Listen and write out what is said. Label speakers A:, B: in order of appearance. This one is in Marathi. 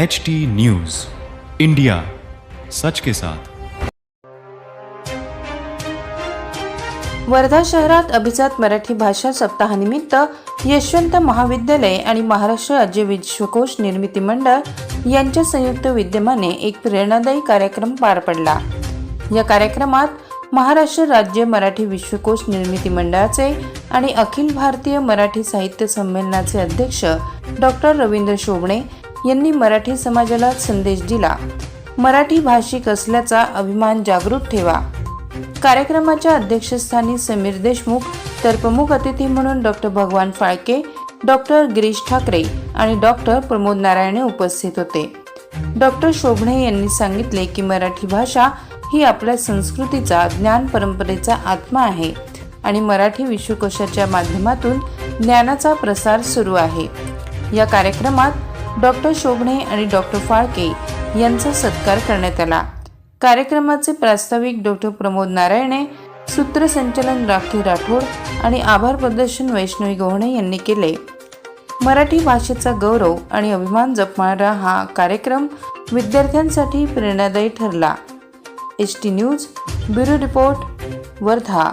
A: एच टी न्यूज इंडिया सच के साथ।
B: वर्धा शहरात अभिजात मराठी भाषा सप्ताहानिमित्त यशवंत महाविद्यालय आणि महाराष्ट्र राज्य विश्वकोश निर्मिती मंडळ यांच्या संयुक्त विद्यमाने एक प्रेरणादायी कार्यक्रम पार पडला. या कार्यक्रमात महाराष्ट्र राज्य मराठी विश्वकोश निर्मिती मंडळाचे आणि अखिल भारतीय मराठी साहित्य संमेलनाचे अध्यक्ष डॉक्टर रवींद्र शोभणे यांनी मराठी समाजाला संदेश दिला. मराठी भाषिक असल्याचा अभिमान जागृत ठेवा. कार्यक्रमाच्या अध्यक्षस्थानी समीर देशमुख तर प्रमुख अतिथी म्हणून डॉक्टर भगवान फाळके डॉक्टर गिरीश ठाकरे आणि डॉक्टर प्रमोद नारायणे उपस्थित होते. डॉक्टर शोभणे यांनी सांगितले की मराठी भाषा ही आपल्या संस्कृतीचा ज्ञान परंपरेचा आत्मा आहे आणि मराठी विश्वकोशाच्या माध्यमातून ज्ञानाचा प्रसार सुरू आहे. या कार्यक्रमात डॉक्टर शोभणे आणि डॉक्टर फाळके यांचा सत्कार करण्यात आला. कार्यक्रमाचे प्रास्ताविक डॉक्टर प्रमोद नारायणे सूत्रसंचालन राखी राठोड आणि आभार प्रदर्शन वैष्णवी गोहणे यांनी केले. मराठी भाषेचा गौरव आणि अभिमान जपणारा हा कार्यक्रम विद्यार्थ्यांसाठी प्रेरणादायी ठरला. H T news bureau report Wardha.